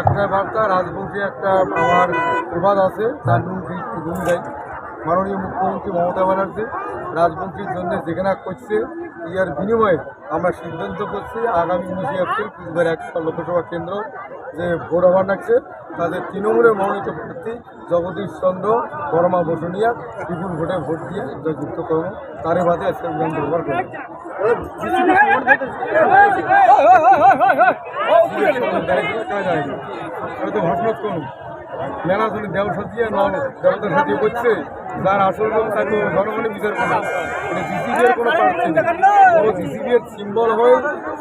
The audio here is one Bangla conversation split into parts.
একটা বার্তা, রাজবংশী একটা আমার প্রবাদ আছে, তার মুখে গুণ দেয় মাননীয় মুখ্যমন্ত্রী মমতা ব্যানার্জি, রাজবংশীর জন্য যেখানে করছে, ইয়ার বিনিময়ে আমরা সিদ্ধান্ত করছি, আগামী উনিশে এপ্রিল, কুচবিহার এক লোকসভা কেন্দ্র যে ভোট আবার ডাকছে তাদের তৃণমূলের মনোনীত প্রার্থী জগদীশ চন্দ্র বর্মা বসুনিয়া বিপুল ভোটে ভোট দিয়ে জয়যুক্ত করব তারই বাদে আজকে অভিযান ব্যবহার করব ভাষণত করুন মেলা শুনে দেও সাজিয়ে ন দেবতা সাজিয়ে করছে যার আসল রূপ তাকে জনগণই বিচার করে মানে জিসিবির কোনো নেই। ও জিসিবির সিম্বল হয়ে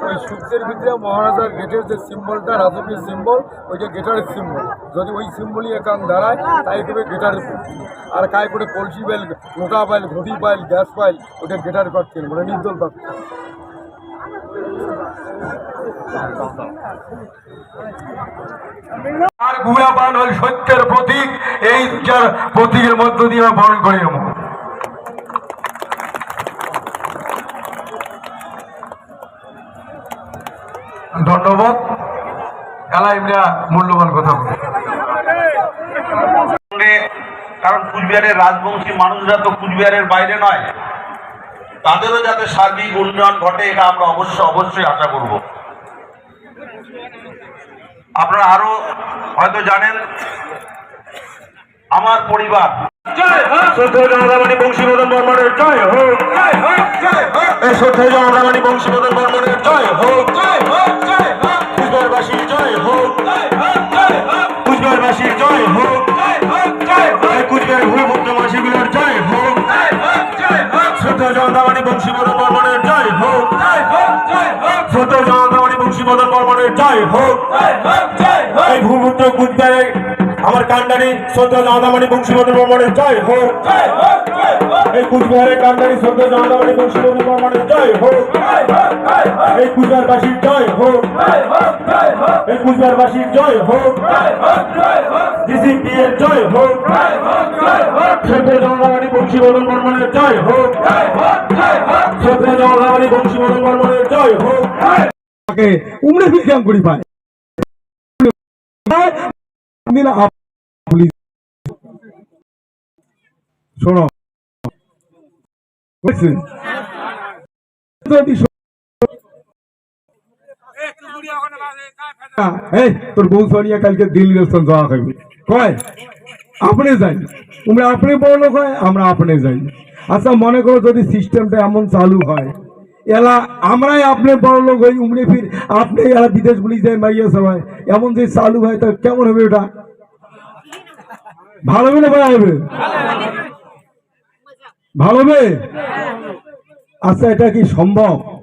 ওই সূর্যের ভিতরে মহারাজার গেটের যে সিম্বলটা রাজকীয় সিম্বল ওইটা গেটারের সিম্বল যদি ওই সিম্বলই একান দাঁড়ায়, তাই করবে গেটারের আর কায় করে কলসি পাইল লোটা পাইল, ঘটি পাইল, গ্যাস পাইল ওটা গেটার প্রার্থী মানে নির্দল প্রার্থী আর হল সত্যের প্রতীক, এই চার প্রতীকের মধ্য দিয়ে বরণ ধন্যবাদ। খেলা মূল্যবান কথা কারণ কুচবিহারের রাজবংশী মানুষরা তো কুচবিহারের বাইরে নয়। তাদেরও যাতে সার্বিক উন্নয়ন ঘটে, এটা আমরা অবশ্যই অবশ্যই আশা করব। আপনারা আরও হয়তো জানেন আমার পরিবার শ্রদ্ধেয় বংশীবদন বর্মনের জয় হোক শ্রদ্ধেয় জনতাবাণী বংশীবদন বর্মনের জয় হোক কুচবিহারবাসীর জয় হোক কুচবিহারবাসীর জয় হোক এই কুচবিহার ভূমিপুত্র মাসিগুলোর জয় হোক শ্রদ্ধেয় জনতাবাণী বংশীবদন বংশীবদন বর্মনের জয় হোক এই ভূমিপুত্র কুচবিহারে আমার কান্ডারি শ্রদ্ধেয় জনতাবাণী বংশীবদন বর্মনের জয় হোক এই কুচবিহারের কান্ডারি শ্রদ্ধেয় জনতাবাণী বংশীবদন বর্মনের জয় হোক এই কুচবিহারবাসীর জয় হোক এই কুচবিহারবাসীর জয় হোক ডিসিপি এর জয় হোক শ্রদ্ধেয় জনতাবাণী বংশীবদন বর্মনের জয় হোক শ্রদ্ধেয় জনতাবাণী বংশীবদন বর্মনের জয় হোক তাকে উমড়ে ফিরকাম করি পায় তোর বউ সরিয়া কালকে দিল্লি যাওয়া খাইবে কয়? আপনি যাই তোমরা আপনি বড় লোক হয়, আমরা আপনি যাই। আচ্ছা মনে করো যদি সিস্টেমটা এমন চালু হয় এলা আমরাই আপনার বড় লোক হই উমরে ফির আপনি এলা বিদেশ বলি যায় মাইয়া সবাই। এমন যে চালু হয় তা কেমন হবে ওটা? ভালো হবে না ভালো হবে? ভালো হবে? আচ্ছা এটা কি সম্ভব?